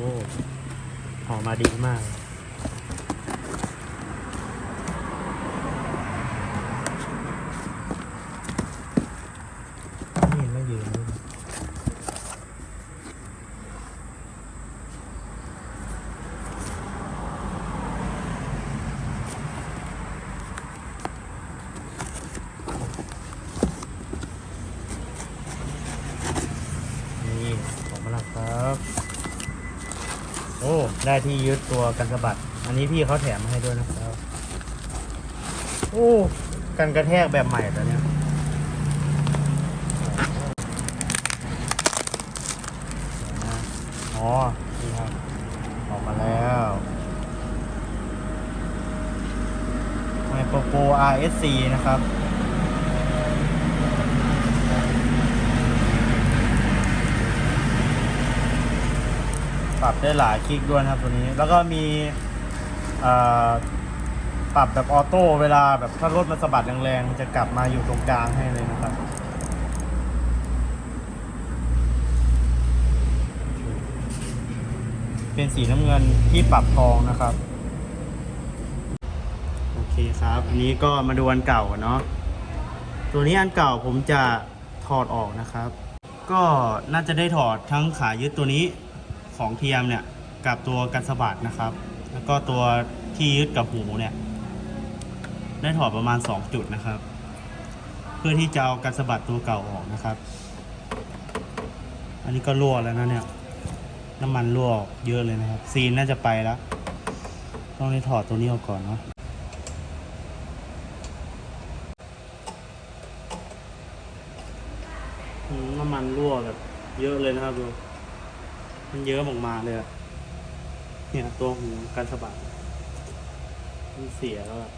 อ้หอมมาดีมาก ไม่เห็นไม่ยืนเลยนี่ของมาแล้วครับ โอ้ ได้ที่ยึดตัวกันสะบัด อันนี้พี่เขาแถมมาให้ด้วยนะครับโอ้กันกระแทกแบบใหม่ตัวเนี้ยอ๋อนี่ครับออกมาแล้วไมโครโปร RSC นะครับ ปรับได้หลายคลิกด้วยนะครับตัวนี้ แล้วก็มีปรับแบบออโต้เวลาแบบถ้ารถมันสะบัดแรงๆจะกลับมาอยู่ตรงกลางให้เลยนะครับเป็นสีน้ำเงินที่ปรับทองนะครับ โอเคครับ อันนี้ก็มาดูอันเก่าเนาะตัวนี้อันเก่าผมจะถอดออกนะครับ ก็น่าจะได้ถอดทั้งขายึดตัวนี้ ของเทียมเนี่ยกับตัวกันสะบัดนะครับ แล้วก็ตัวที่ยึดกับหูเนี่ยได้ถอดประมาณ 2 จุดนะครับ เพื่อที่จะเอากันสะบัดตัวเก่าออกนะครับ อันนี้ก็รั่วแล้วนะเนี่ยน้ำมันรั่วเยอะเลยนะครับ ซีนน่าจะไปแล้ว ต้องได้ถอดตัวนี้ออกก่อนเนาะน้ำมันรั่วแบบเยอะเลยนะครับดู มันเยอะออกมาเลยเนี่ยตัวหูการสะบัดมันเสียแล้วอะ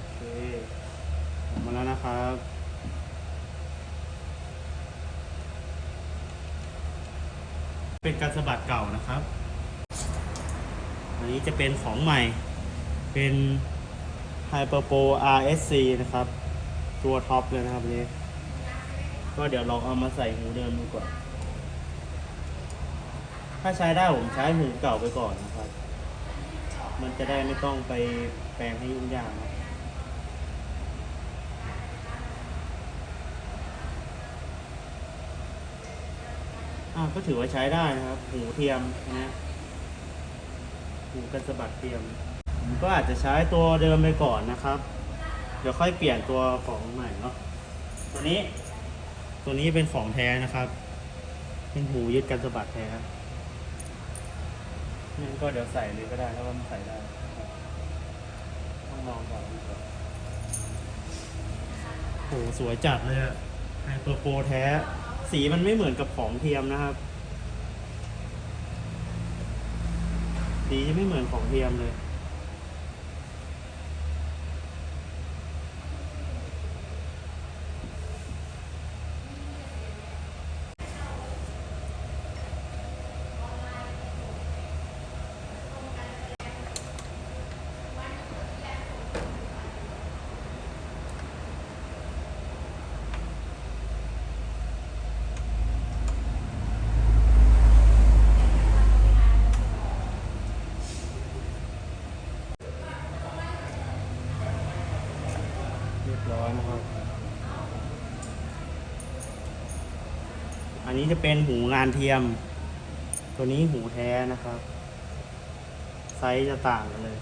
โอเคออกมาแล้วนะครับ เป็นการสะบัดเก่านะครับ อันนี้จะเป็นของใหม่ เป็น Hyperpro RSC นะครับ ตัวท็อปเลยนะครับอันนี้ก็เดี๋ยวลองเอามาใส่หูเดิมดูก่อน ถ้าใช้ได้ผมใช้หูเก่าไปก่อนนะครับ มันจะได้ไม่ต้องไปแปลงให้ยุ่งยากนะ อ่าก็ถือว่าใช้ได้นะครับ หูเทียมนะหูกันสะบัดเทียมผมก็อาจจะใช้ตัวเดิมไปก่อนนะครับ เดี๋ยวค่อยเปลี่ยนตัวของใหม่เนาะตัวนี้ ตัวนี้เป็นของแท้นะครับ เป็นหูยึดกันสะบัดแท้นั่นก็เดี๋ยวใส่เลยก็ได้ถ้าว่ามันใส่ได้ต้องลองก่อนดีกว่าโหสวยจัดเลยอะไฮเปอร์โปรแท้ สีมันไม่เหมือนกับของเทียมนะครับ สีจะไม่เหมือนของเทียมเลย เรียบร้อยนะครับ อันนี้จะเป็นหูงานเทียม ตัวนี้หูแท้นะครับ ไซส์จะต่างกันเลย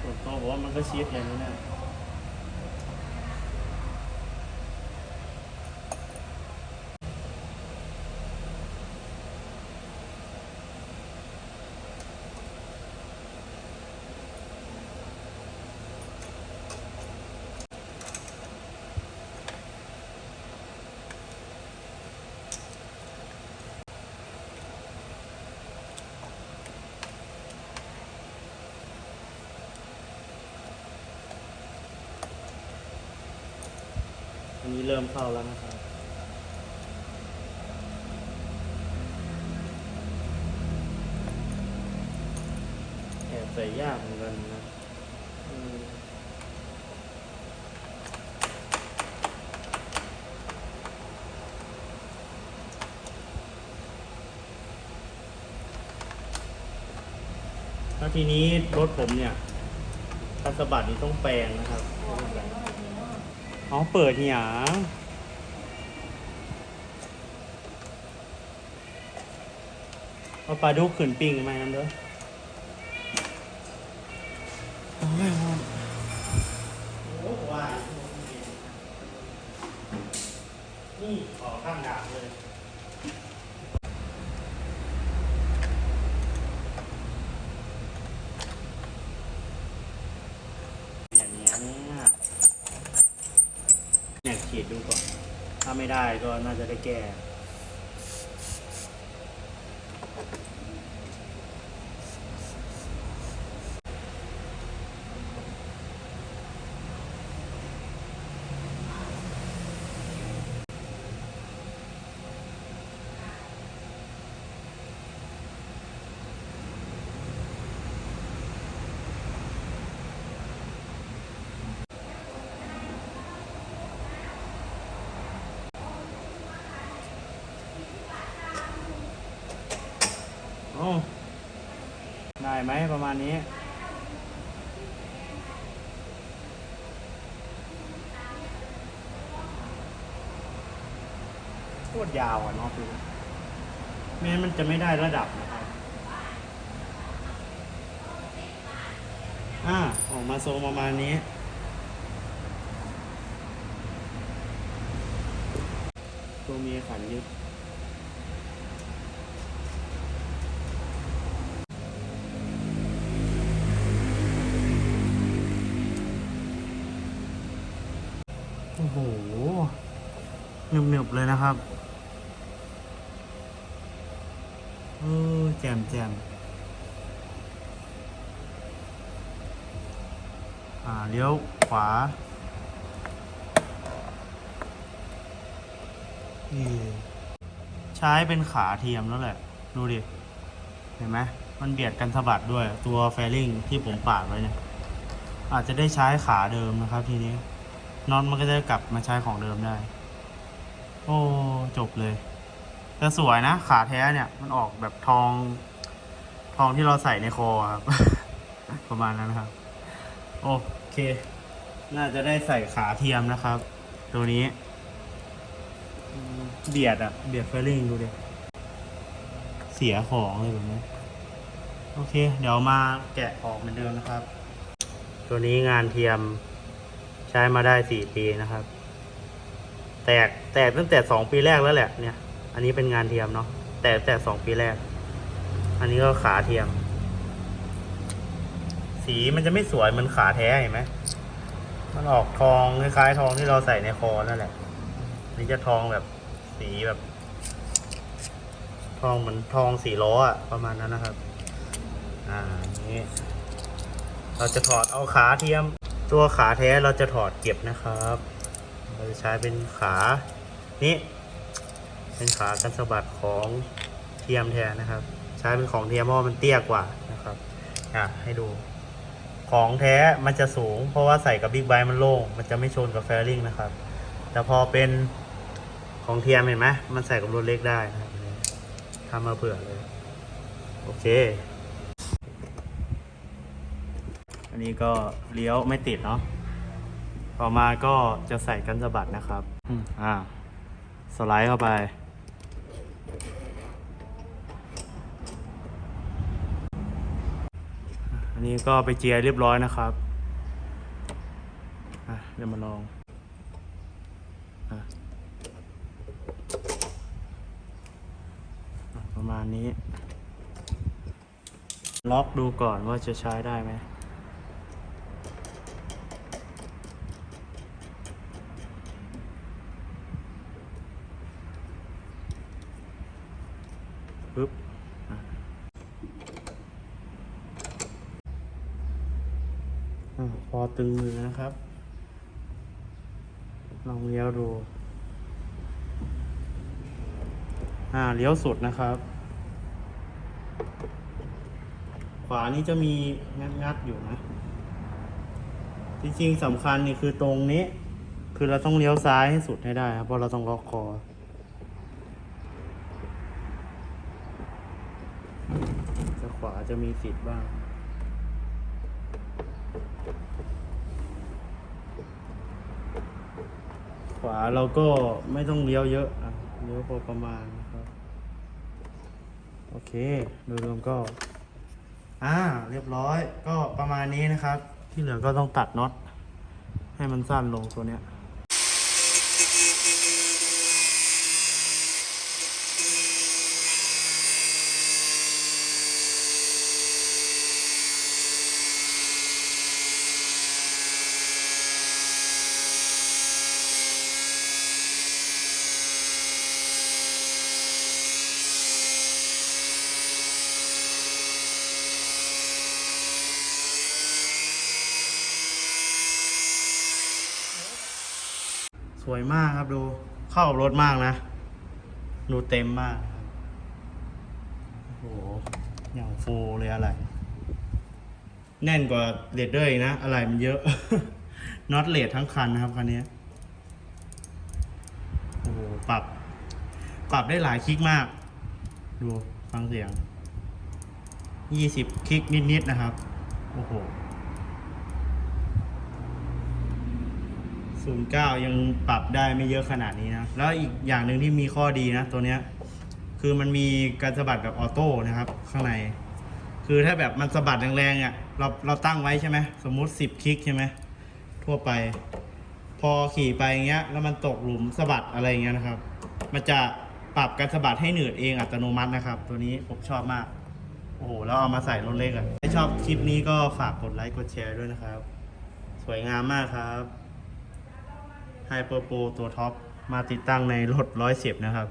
ส่วนตัวผมว่ามันก็ชิดเลยนะเนี่ย นี้เริ่มเข้าแล้วนะครับ แอบใส่ยากเหมือนกันนะแล้วทีนี้รถผมเนี่ยถ้าสะบัดนี่ต้องแปลงนะครับ เอาเปิดเหียงเอาปลาดุกขืนปิ้งมาน้ำเด้อวายนี่ขอข้างดาบเลย อย่างเนี้ยเนี่ยอยากฉี ดูก่อน ถ้าไม่ได้ก็น่าจะได้แก้ โอ้ ได้ไหมประมาณนี้ โคตรยาวอะเนาะคือไม่งั้นมันจะไม่ได้ระดับนะครับ อ่า ออกมาทรงประมาณนี้ ตัวเมียขันยึด โอ้โหหนึบๆเลยนะครับเออแจมแจมอ่าเลี้ยวขวา นี่ ใช้เป็นขาเทียมแล้วแหละ ดูดิ เห็นไหมมันเบียดกันสะบัดด้วยตัวแฟริงที่ผมปาดไว้เนี่ย อาจจะได้ใช้ขาเดิมนะครับทีนี้ น็อตมันก็จะกลับมาใช้ของเดิมได้ โอ้จบเลยแต่สวยนะขาแท้เนี่ย มันออกแบบทอง ทองที่เราใส่ในคอครับ ประมาณนั้นครับ โอเค น่าจะได้ใส่ขาเทียมนะครับ ตัวนี้ เบียดอะเบียดเฟลลิ่งดูดิเสียของเลยแบบนี้โอเค เดี๋ยวมาแกะออกเหมือนเดิมนะครับ ตัวนี้งานเทียม ใช้มาได้สี่ปีนะครับ แตกแตกตั้งแต่สองปีแรกแล้วแหละเนี่ย อันนี้เป็นงานเทียมเนาะแตกแต่สองปีแรก อันนี้ก็ขาเทียม สีมันจะไม่สวยเหมือนขาแท้เห็นไหมมันออกทองคล้ายๆทองที่เราใส่ในคอนั่นแหละนี่จะทองแบบสีแบบ ทองเหมือนทองสีล้ออะประมาณนั้นนะครับ อ่านี้เราจะถอดเอาขาเทียม ตัวขาแท้เราจะถอดเก็บนะครับ เราจะใช้เป็นขานี่เป็นขากันสะบัดของเทียมแทนนะครับ ใช้เป็นของเทียมเพราะว่ามันเตี้ยกว่านะครับอะให้ดู ของแท้มันจะสูง เพราะว่าใส่กับบิ๊กไบค์มันโล่งมันจะไม่ชนกับแฟริ่งนะครับ แต่พอเป็นของเทียมเห็นไหมมันใส่กับรถเล็กได้นะครับทำมาเผื่อเลย โอเค อั นี้ก็เลี้ยวไม่ติดเนาะต่อมาก็จะใส่กันสะบัดนะครับอ่า สไลด์เข้าไป อันนี้ก็ไปเจียเรียบร้อยนะครับอะเดี๋ยวมาลองอะอะประมาณนี้ ล็อกดูก่อนว่าจะใช้ได้ไหม ปึ๊บอะอะพอ ตึงมือนะครับ ลองเลี้ยวดู อ่าเลี้ยวสุดนะครับ ขวานี้จะมีงัดๆอยู่นะ จริงๆสำคัญนี่คือตรงนี้ คือเราต้องเลี้ยวซ้ายให้สุดให้ได้ครับ เพราะเราต้องล็อกคอจะขวาจะมีสิทธิ์บ้าง ขวาเราก็ไม่ต้องเลี้ยวเยอะอะเลี้ยวพอประมาณนะครับโอเคโดยรวมก็อ่าเรียบร้อยก็ประมาณนี้นะครับ ที่เหลือก็ต้องตัดน็อตให้มันสั้นลงตัวเนี้ย สวยมากครับดู เข้ากับรถมากนะ ดูเต็มมากครับโอ้โหอย่างฟูเลยอะไร แน่นกว่าเลดเดอร์อีกนะ อะไรมันเยอะ น็อตเลดทั้งคันนะครับคันนี้โอ้โหปรับ ปรับได้หลายคลิกมาก ดูฟังเสียงยี่สิบคลิกนิดๆนะครับ โอ้โห ศูนย์เก้ายังปรับได้ไม่เยอะขนาดนี้นะ แล้วอีกอย่างหนึ่งที่มีข้อดีนะ ตัวเนี้ย คือมันมีการสะบัดแบบออโต้นะครับ ข้างใน คือถ้าแบบมันสะบัดแรงๆอะเราเราตั้งไว้ใช่ไหมสมมุติสิบคลิกใช่ไหมทั่วไป พอขี่ไปอย่างเงี้ย แล้วมันตกหลุมสะบัดอะไรอย่างเงี้ยนะครับ มันจะปรับการสะบัดให้หนืดเองอัตโนมัตินะครับ ตัวนี้ผมชอบมาก โอ้โหแล้วเอามาใส่รถเล็กอะถ้าชอบคลิปนี้ก็ฝากกดไลค์กดแชร์ด้วยนะครับ สวยงามมากครับ ไฮเปอร์โปรตัวท็อปมาติดตั้งในรถร้อยสิบนะครับ